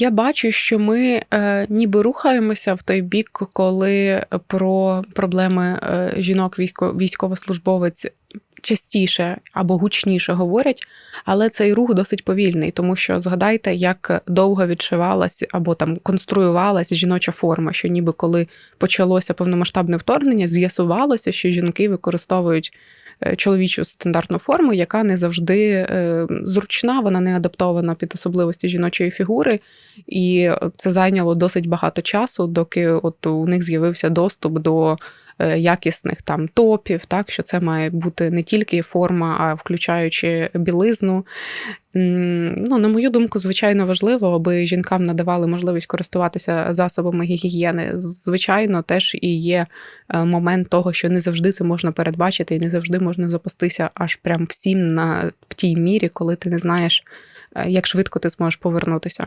Я бачу, що ми е, ніби рухаємося в той бік, коли про проблеми е, жінок військо, військовослужбовець частіше або гучніше говорять, але цей рух досить повільний, тому що згадайте, як довго відшивалась або там конструювалась жіноча форма, що ніби коли почалося повномасштабне вторгнення, з'ясувалося, що жінки використовують чоловічу стандартну форму, яка не завжди е, зручна, вона не адаптована під особливості жіночої фігури, і це зайняло досить багато часу, доки от у них з'явився доступ до е, якісних там топів, так що це має бути не тільки форма, а включаючи білизну. Ну, на мою думку, звичайно важливо, аби жінкам надавали можливість користуватися засобами гігієни. Звичайно, теж і є е, момент того, що не завжди це можна передбачити, і не завжди можна запастися аж прям всім на в тій мірі, коли ти не знаєш, е, як швидко ти зможеш повернутися.